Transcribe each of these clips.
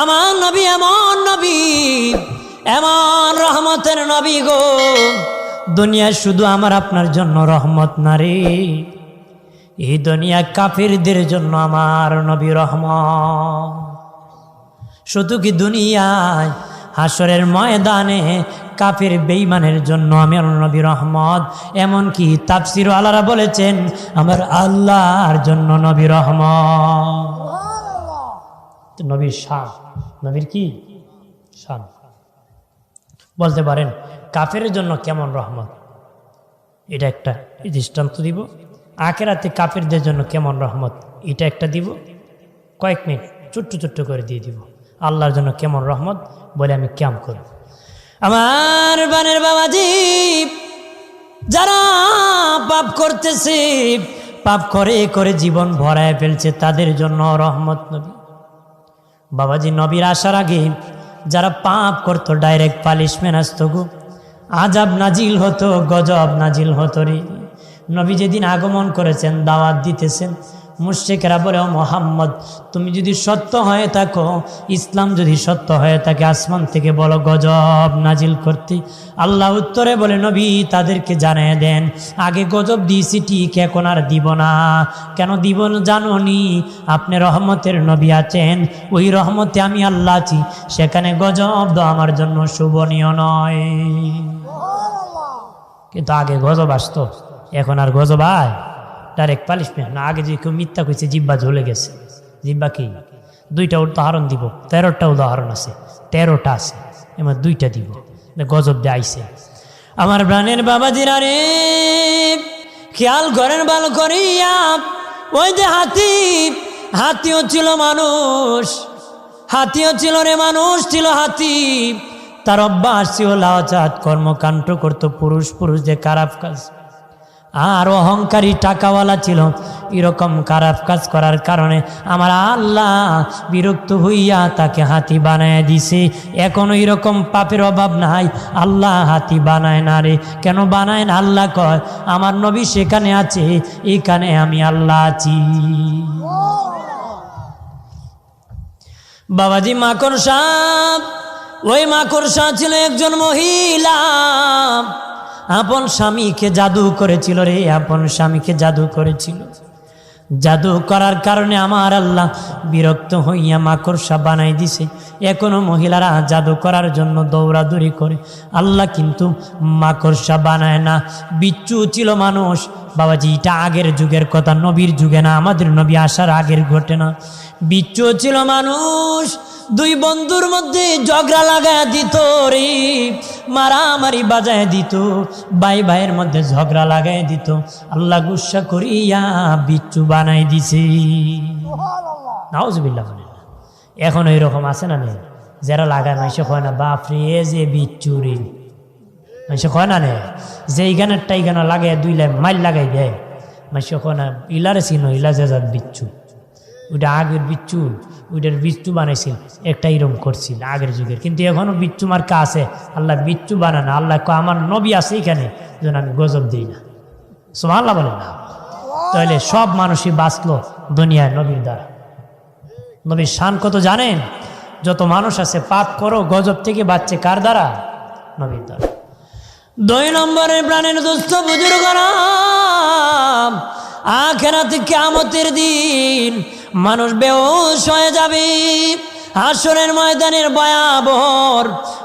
আমার নবী এমন নবী এমন রহমতের নবী গো। দুনিয়ায় শুধু আমার আপনার জন্য রহমত না রে। এই দুনিয়া কাফিরদের জন্য আমার নবী রহমত। শুধু কি দুনিয়ায় হাসরের ময়দানে কাফের বেইমানের জন্য আমি নবী রহমত এমনকি তাপসির আলারা বলেছেন আমার আল্লাহর জন্য নবী রহমত। তো নবীর শান নবীর কি? শান। বলতে পারেন কাফের জন্য কেমন রহমত? এটা একটা দৃষ্টান্ত দিব। আখেরাতে কাফেরদের জন্য কেমন রহমত? এটা একটা দিব। কয়েক মিনিট ছোট্ট ছোট্ট করে দিয়ে দিব। আল্লাহর জন্য কেমন রহমত বলে আমি ক্যাম করব। আমার বানের বাবা বাবাজি, যারা পাপ করতেছে, পাপ করে করে জীবন ভরায় ফেলছে, তাদের জন্য রহমত নবী। বাবাজি নবীর আসার আগে যারা পাপ করতো ডাইরেক্ট পালিশমেন্ট আসতো গো। আজাব নাজিল হতো, গজব নাজিল হতো রে। নবী যেদিন আগমন করেছেন, দাওয়াত দিতেছেন মুর্শেকেরা বলে ও মোহাম্মদ তুমি যদি সত্য হয়ে থাকো ইসলাম যদি সত্য হয়ে থাকে আসমান থেকে বলো গজব নাজিল করতে। আল্লাহ উত্তরে বলে নবী তাদেরকে জানিয়ে দেন আগে গজব দিয়েছি ঠিক এখন আর দিব না। কেন দিব না জানো নি আপনি রহমতের নবী আছেন ওই রহমতে আমি আল্লাহ আছি সেখানে গজব তো আমার জন্য শুভনীয় নয়। কিন্তু আগে গজব আসতো এখন আর গজব আয়। ডাইরেক্ট পালিশমেন্ট না, আগে যে কেউ মিথ্যা কইছে জিব্বা ঝুলে গেছে। জিব্বা কি? দুইটা উদাহরণ দিব। তেরোটা উদাহরণ আছে। তেরোটা আছে। এবার দুইটা দিব। গজব দিয়ে আইসে আমার প্রাণের বাবাজিরা রে, খেয়াল করেন ভালো করিয়া। ওই যে হাতি, হাতিও ছিল মানুষ। হাতিও ছিল রে মানুষ, ছিল হাতি। তার অভ্যাস ছিল লাওচাত কর্মকাণ্ড করতো। পুরুষ পুরুষ যে খারাপ কাজ আর অহংকারী টাকাওয়ালা ছিল। এরকম খারাপ কাজ করার কারণে আমার আল্লাহ বিরক্ত হইয়া তাকে হাতি বানায় দিছে। এখনও এরকম পাপের অভাব নাই। আল্লাহ হাতি বানায় না রে। কেন বানায় না? আল্লাহ কয়, আমার নবী সেখানে আছে, এখানে আমি আল্লাহ আছি। বাবাজি মাকড় সাপ ওই মাকড় সাপ ছিল একজন মহিলা। আপন স্বামীকে জাদু করেছিল রে, আপন স্বামীকে জাদু করেছিল। জাদু করার কারণে আমার আল্লাহ বিরক্ত হইয়া মাকড়সা বানাই দিছে। এখনও মহিলারা জাদু করার জন্য দৌড়াদৌড়ি করে। আল্লাহ কিন্তু মাকড়সা বানায় না। বিচ্ছু ছিল মানুষ। বাবাজি, এটা আগের যুগের কথা। নবীর যুগে না, আমাদের নবী আসার আগের ঘটনা। বিচ্ছু ছিল মানুষ। দুই বন্ধুর মধ্যে ঝগড়া লাগায় দিত রে, মারামারি বাজায় দিত, ভাই ভাইয়ের মধ্যে ঝগড়া লাগায় দিত। আল্লাহ গুসা করিয়া বিচ্ছু বানাই দিছে। এখন ওই রকম আছে না নেই? যারা লাগায় মাইসে কয় না, বাপরে, এ যে বিচ্ছু রে। মাইসে কয় না নে যে এইখানেরটা এইখানে লাগে দুই লাইন মাইল লাগাই দেয়। মাইসে কয় না, ইলারে চিনো ইলা যে যার বিচ্ছু। ওইটা আগের বিচ্ছু, ওইটার বিচ্ছু বানাইছিল একটা এরকম করছিল আগের যুগের। কিন্তু এখনও বিচ্ছু মার্কা আছে, আল্লাহ বিচ্ছু বানানো, আল্লাহ আমার নবী আছে এখানে, যেন আমি গজব দিই না। সোমা আল্লাহ বলে না। তাহলে সব মানুষই বাঁচলো দুনিয়ায় নবীর দ্বারা। নবীর শান কত জানেন? যত মানুষ আছে, পাপ করো, গজব থেকে বাঁচছে কার দ্বারা? নবীর দ্বারা। দুই নম্বরের প্রাণের দুস্থ বুজুর্গ আখেরাতে কেমতের দিন মানুষ বেউস হয়ে যাবে। হাসরের ময়দানের বয়াবর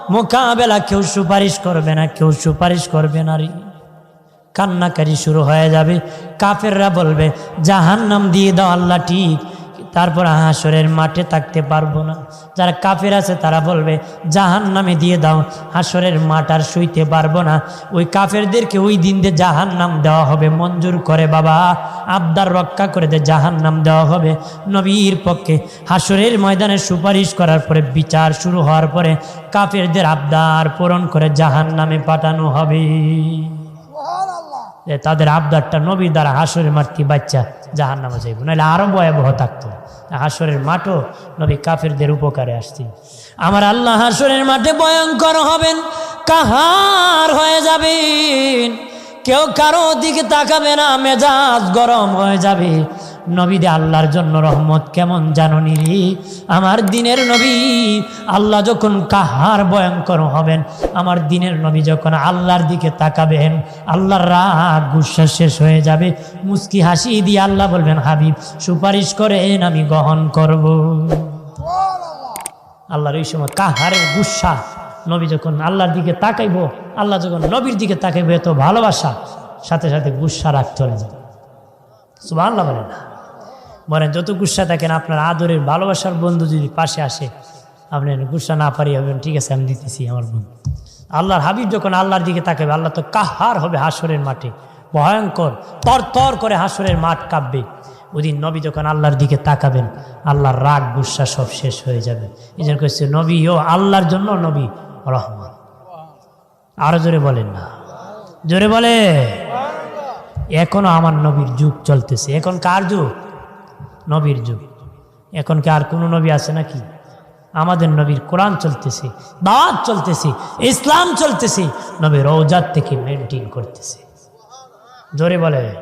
মোকাবেলা কেউ সুপারিশ করবে না, কেউ সুপারিশ করবে না রে। কান্নাকারি শুরু হয়ে যাবে। কাফেররা বলবে জাহান নাম দিয়ে দাও আল্লাহ ঠিক। তারপর হাসরের মাঠে থাকতে পারব না। যারা কাফের আছে তারা বলবে জাহান নামে দিয়ে দাও, হাসরের মাঠ আর শুইতে পারব না। ওই কাফেরদেরকে ওই দিন দিয়ে জাহান নাম দেওয়া হবে, মঞ্জুর করে বাবা। আবদার রক্ষা করে দে জাহান নাম দেওয়া হবে। নবীর পক্ষে হাসরের ময়দানে সুপারিশ করার পরে বিচার শুরু হওয়ার পরে কাফেরদের আবদার পূরণ করে জাহান নামে পাঠানো হবে। তাদের আবদারটা নবী দ্বারা হাসরের মাঠটি বাচ্চা জাহান নামে যাইব? নাহলে আরও ভয়াবহ থাকতো। হাসরের মাঠও নবী কাফেরদের উপকারে আসছি। আমার আল্লাহ হাসরের মাঠে ভয়ঙ্কর হবেন, কাহার হয়ে যাবেন? কেউ কারও দিকে তাকাবে না, মেজাজ গরম হয়ে যাবে। নবী দে আল্লাহর জন্য রহমত কেমন জাননি রে? আমার দিনের নবী আল্লাহ যখন কাহার ভয়ঙ্কর হবেন, আমার দিনের নবী যখন আল্লাহর দিকে তাকাবেন, আল্লাহর রাগ গুসা শেষ হয়ে যাবে। মুস্কি হাসি দিয়ে আল্লাহ বলবেন, হাবিব, সুপারিশ করেন, আমি গ্রহণ করব। আল্লাহর এই সময় কাহারের গুসা, নবী যখন আল্লাহর দিকে তাকাইবো, আল্লাহ যখন নবীর দিকে তাকাইবো, এত ভালোবাসা, সাথে সাথে গুসা রাগ চলে যাবে। সুবাহ আল্লাহ বলেন না। বলেন যত গুসা থাকেন, আপনার আদরের ভালোবাসার বন্ধু যদি পাশে আসে, আপনি গুসা না পারি হবেন ঠিক আছে, আমি দিতেছি আমার বন্ধু। আল্লাহর হাবিব যখন আল্লাহর দিকে তাকাবে, আল্লাহ তো কাহার হবে হাসরের মাঠে। ভয়ঙ্কর তর তর করে হাসরের মাঠ কাঁপবে। ওদিন নবী যখন আল্লাহর দিকে তাকাবেন, আল্লাহর রাগ, গুসা সব শেষ হয়ে যাবে। এই জন্য কইছে, নবী ও আল্লাহর জন্য নবী রহমান। আরও জোরে বলেন না। জোরে বলে। এখনও আমার নবীর যুগ চলতেছে। এখন কার যুগ? নবীর যুগ। এখন কি আর কোনো নবী আছে নাকি? আমাদের নবীর কোরআন চলতেছে, দাওয়াত চলতেছে, ইসলাম চলতেছে নবীর রৌজাত থেকে মেনটেন করতেছে। জোরে বলে।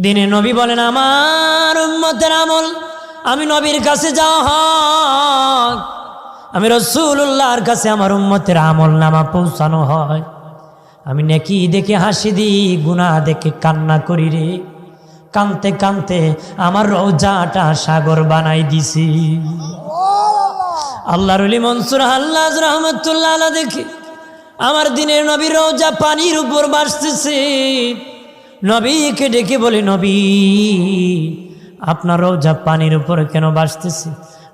দিনে নবী বলেন, আমার উম্মতের আমল আমি নবীর কাছে যাওয়া হয়। আমি রসুল্লাহর কাছে আমার উম্মতের আমল নামা পৌঁছানো হয়। আমি নাকি দেখে হাসি দিই গুণা দেখে কান্না করি রে। কানতে কানতে আমার রোজাটা সাগর বানাই দিছি। আল্লাহর মনসুর আল্লাহ রহমতুল্লাহ দেখি আমার দিনের নবী রোজা পানির উপর বাসতেছে। নবীকে ডেকে বলে, নবী, আপনার রোজা পানির উপর কেন বাসতেছে?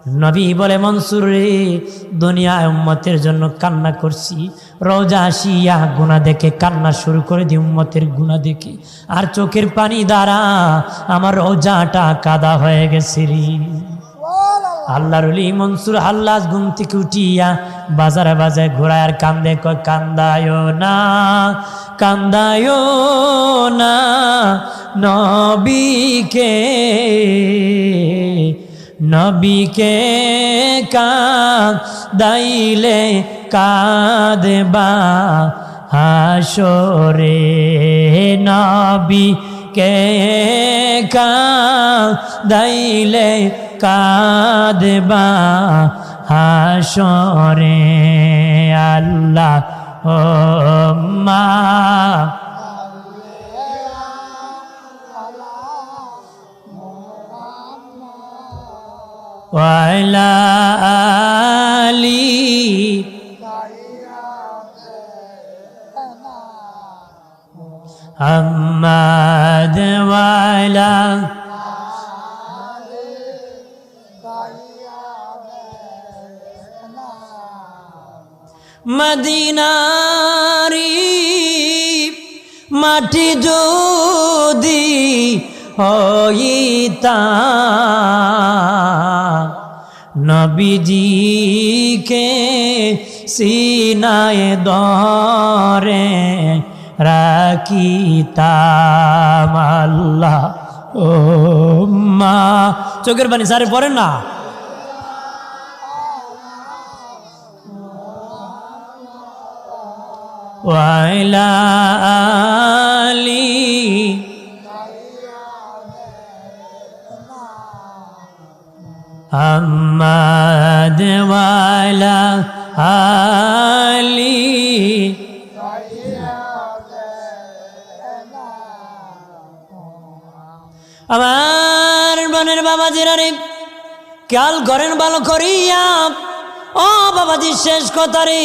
নবী বলে মনসুর রে দুনিয়া উম্মতের জন্য কান্না করছি। রোজা আসিয়া গুণা দেখে কান্না শুরু করে দিই, উম্মতের গুণা দেখে। আর চোখের পানি দ্বারা আমার রোজাটা কাদা হয়ে গেছে রে। আল্লাহর মনসুর হাল্লাস ঘুম থেকে উঠিয়া বাজারে বাজারে ঘোরায় আর কান্দে, কয়, কান্দায় না কান্দায় না নবীকে নবীকে কাদাইলে কাঁদবা হাসরে। নবী কে কাদাইলে কাঁদবা হাসরে। আল্লাহ ও মা আলী আম্মাদ মদিনারি মাটি যদি হইতা। নবীজিকে সিনায় দরে রাখিতাম আল্লাহ ও মা চোখের পানি সারে পড়েন না? ওয়াইলা জিরারে খেয়াল করেন ভালো করিয়া। ও বাবাজি শেষ কথা রে।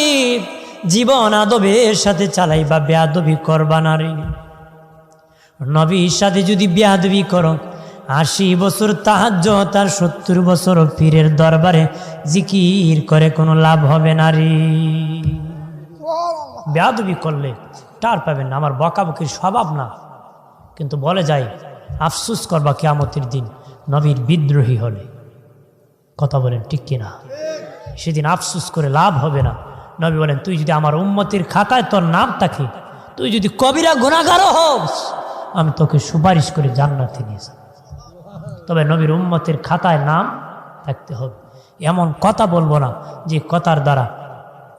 জীবন আদবের সাথে চালাই বা বেয়াদবি করবা না রে। নবীর সাথে যদি বেয়াদবি করো আশি বছর তাহাজ তার সত্তর বছর পীরের দরবারে জিকির করে কোনো লাভ হবে না রে। বেয়াদবি করলে টার পাবেন না আমার বকাবকির স্বভাব না। কিন্তু বলে যায় আফসুস করবা কেয়ামতের দিন। নবীর বিদ্রোহী হলে। কথা বলেন ঠিক কিনা? সেদিন আফসুস করে লাভ হবে না। নবী বলেন, তুই যদি আমার উন্মতির খাতায় তোর নাম থাকে, তুই যদি কবিরা গুণাগারও হোস, আমি তোকে সুপারিশ করে জান্নাতে নিয়ে যাব। তবে নবীর উম্মতের খাতায় নাম থাকতে হবে। এমন কথা বলব না যে কথার দ্বারা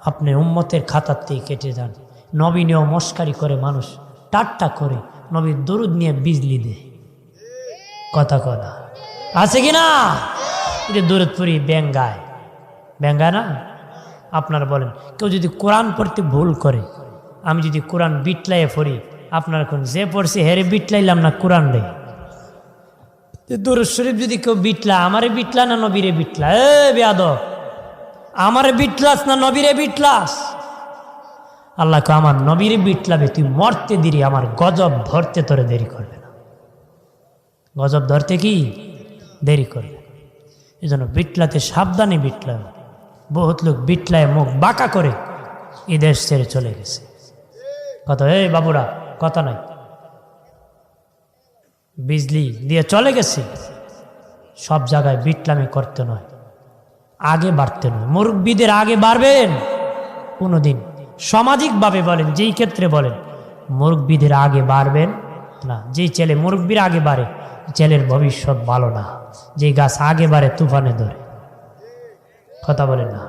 আপনি উম্মতের খাতার থেকে কেটে যান। নবী নিয়েও মস্কারি করে মানুষ, টাট্টা করে নবীর দরুদ নিয়ে বিজলি দেয়। কথা কথা আছে কি না? যে দূরতপুরি ব্যাঙ্গায় ব্যাঙ্গায় না? আপনারা বলেন, কেউ যদি কোরআন পড়তে ভুল করে, আমি যদি কোরআন বিটলাইয়ে পড়ি, আপনার এখন যে পড়ছে হেরে বিটলাইলাম না কোরআন রে? দূর শরীফ যদি কেউ বিটলা আমারে বিটলা না নবীরে বিটলা এ বেয়াদ আমারে বিটলাস না নবীরে বিটলাস? আল্লাহকে আমার নবীরে বিটলাবে, তুই মরতে দিরি, আমার গজব ধরতে তোরে দেরি করবে না। গজব ধরতে কি? দেরি করবে এই জন্য বিটলাতে সাবধানে বিটলাবে বহুত লোক বিটলায় মুখ বাঁকা করে এই দেশ ছেড়ে চলে গেছে। কত এই বাবুরা, কথা নাই। বিজলি দিয়ে চলে গেছে। সব জায়গায় বিটলামি করতে নয়, আগে বাড়তে নয়। মুরব্বীদের আগে বাড়বেন। কোনোদিন সামাজিকভাবে বলেন, যেই ক্ষেত্রে বলেন, মুরব্বীদের আগে বাড়বেন না। যেই ছেলে মুরব্বীর আগে বাড়ে ছেলের ভবিষ্যৎ ভালো না। যেই গাছ আগে বাড়ে, তুফানে ধরে। কথা বলেন না।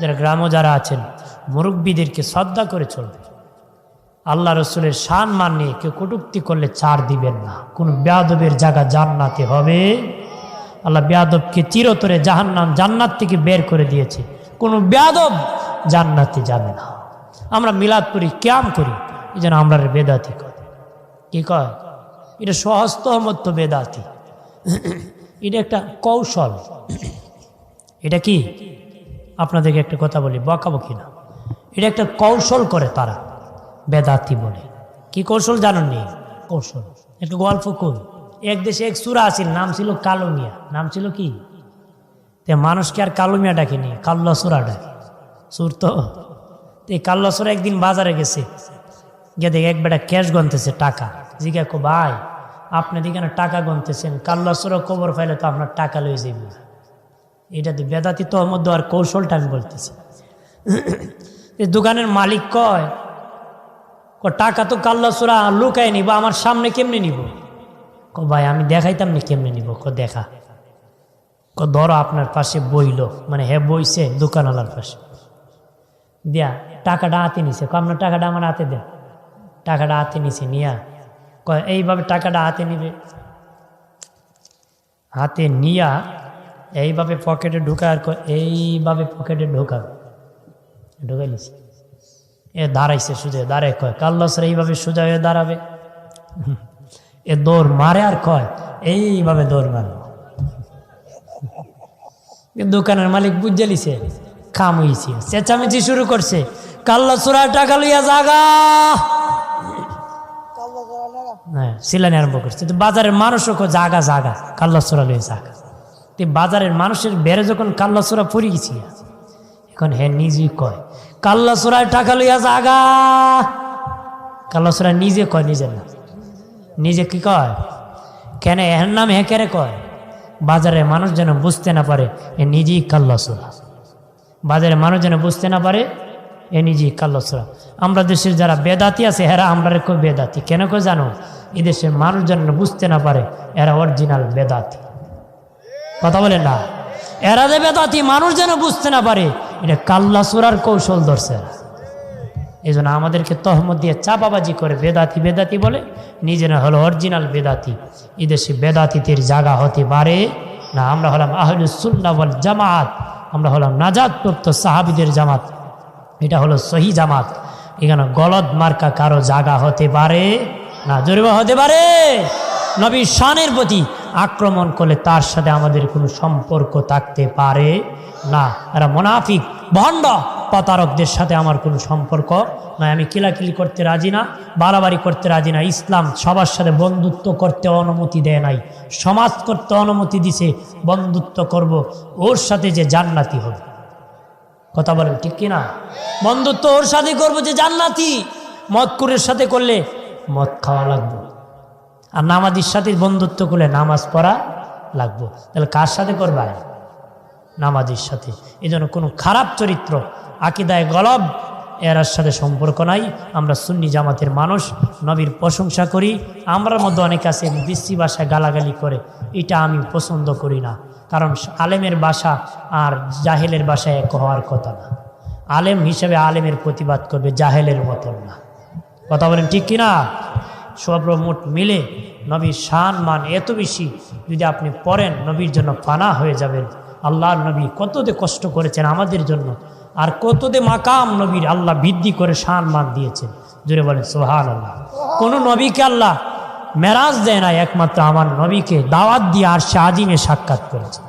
যারা গ্রামও যারা আছেন, মুরব্বীদেরকে শ্রদ্ধা করে চলবে। আল্লাহ রসুলের শান মান নিয়ে কেউ কটুক্তি করলে চার দিবেন না। কোন বেয়াদবের জায়গা জান্নাতে হবে। আল্লাহ বেয়াদবকে চিরতরে জাহান্নাম, জান্নাত থেকে বের করে দিয়েছে। কোনো বেয়াদব জান্নাতে যাবে না। আমরা মিলাদ করি ক্যাম করি। এই যেন আমরা বেদাতি কয় কি কয়? এটা সহস্তমত্ব বেদাতি। এটা একটা কৌশল। এটা কি? আপনাদেরকে একটা কথা বলি বকাবকি না? এটা একটা কৌশল করে তারা, বেদাতি বলে। কি কৌশল জানেননি কৌশল। একটা গল্প কই। এক দেশে এক সুরা আছিল, নাম ছিল কালো মিয়া নাম ছিল কি? তে মানুষকে আর কালো মিয়া ডাকেনি, কাল্লা সুরা ডাকে। সুর তো? এই কাল্লা সুরা একদিন বাজারে গেছে। গিয়ে দেখে এক বেটা ক্যাশ গনতেছে টাকা। জিজ্ঞা কো ভাই, আপনি দিকে টাকা গনতেছেন। কাল্লা সুরা খবর পাইলে তো আপনার টাকা লয়ে যাইব। এটা তো বেদাতি তো মধ্যে আর কৌশলটা আমি বলতেছি। দোকানের মালিক কয়, ক, টাকা তো কাল্লা সুরা লুকায় নিব, আমার সামনে কেমনে নিব? ক, ভাই, আমি দেখাইতাম না কেমনে নিব। ক, দেখা। ক, ধরো আপনার পাশে বইল। মানে হে বইছে দোকানওয়ালার পাশে। দিয়া, টাকাটা হাতে নিছে। ক, আপনার টাকাটা আমার হাতে দেন। টাকাটা হাতে নিছে, নিয়া। ক এইভাবে টাকাটা হাতে নিবে। হাতে নিয়া এইভাবে পকেটে ঢুকা আর এইভাবে পকেটে ঢোকাবে ঢুকাই নিছে। এ দাঁড়াইছে সোজা, দাঁড়ায় কয় কাল্লাসরা এইভাবে সোজা হয়ে দাঁড়াবে। এ দৌড় মারে আর কয়, এইভাবে দৌড় মারব এ দোকানের মালিক বুঝে লিছে খাম হইছে চেঁচামেচি শুরু করছে কাল্লা সুরা টাকা লইয়া জাগা হ্যাঁ সিলানি আরম্ভ করছে। তো বাজারের মানুষও জাগা জাগা কাল্লা সুরা লইয়া জাগা। তো বাজারের মানুষের বেড়ে যখন কাল্লা সুরা পড়ে গেছি, এখন হে নিজেই কয় কাল্লা সুরায় টাকা লইয়া জাগা। কাল্লা সুরায় নিজে কয়, নিজের নাম। নিজে কি কয়? কেন এর নাম হে কেরে কয়? বাজারের মানুষ যেন বুঝতে না পারে, এ নিজেই কাল্লা সুরা বাজারে মানুষ যেন বুঝতে না পারে, এ নিজেই কাল্লা সুরা আমরা দেশের যারা বেদাতি আছে এরা আমরা কই বেদাতি। কেন কই জানো? এই দেশের মানুষ যেন বুঝতে না পারে, এরা অরিজিনাল বেদাতি। কথা বলেন না। এরা যে বেদাতি, মানুষ যেন বুঝতে না পারে, এটা কাল্লা সুরার কৌশল ধরছে। এই জন্য আমাদেরকে তহমত দিয়ে চাপাবাজি করে বেদাতি বেদাতি বলে, নিজেরা হলো অরিজিনাল বেদাতি। এদেশে বেদাতিদের জায়গা হতে পারে না, আমরা হলাম আহলুসুল্লাহ ওয়াল জামাত, আমরা হলাম নাজাদপ্রাপ্ত সাহাবিদের জামাত। এটা হলো সহি জামাত। এখানে গলদ মার্কা কারও জায়গা হতে পারে না জরিবা হতে পারে। নবীর শানের প্রতি আক্রমণ করলে তার সাথে আমাদের কোনো সম্পর্ক থাকতে পারে না। এরা মোনাফিক, ভণ্ড প্রতারকদের সাথে আমার কোনো সম্পর্ক নয় আমি কিলাকিলি করতে রাজি না, বাড়াবাড়ি করতে রাজি না। ইসলাম সবার সাথে বন্ধুত্ব করতে অনুমতি দেয় নাই। সমাজ করতে অনুমতি দিছে, বন্ধুত্ব করব, ওর সাথে যে জান্নাতি হবে। কথা বলেন ঠিক কিনা? বন্ধুত্ব ওর সাথে করব যে জান্নাতি। মদকুরের সাথে করলে মদ খাওয়া লাগবে। আর নামাজির সাথে বন্ধুত্ব করলে নামাজ পড়া লাগবো। তাহলে কার সাথে করবা? নামাজির সাথে। এই জন্য কোনো খারাপ চরিত্র, আকিদায় গলব, এরার সাথে সম্পর্ক নাই। আমরা সুন্নি জামাতের মানুষ, নবীর প্রশংসা করি। আমরার মধ্যে অনেক আছে বিশ্রী বাসায় গালাগালি করে। এটা আমি পছন্দ করি না। কারণ আলেমের বাসা আর জাহেলের বাসায় এক হওয়ার কথা না। আলেম হিসেবে আলেমের প্রতিবাদ করবে জাহেলের মতন না। কথা বলেন ঠিক কিনা? সর্বমোট মিলে নবীর শান মান এত বেশি যদি আপনি পড়েন, নবীর জন্য ফানা হয়ে যাবেন। আল্লাহর নবী কতদে কষ্ট করেছেন আমাদের জন্য, আর কতদে মাকাম নবীর আল্লাহ বৃদ্ধি করে শান মান দিয়েছেন। জুড়ে বলেন সোহান আল্লাহ কোনো নবীকে আল্লাহ মেরাজ দেয় না একমাত্র আমার নবীকে দাওয়াত দিয়ে আর সে আজিমে সাক্ষাৎ করেছে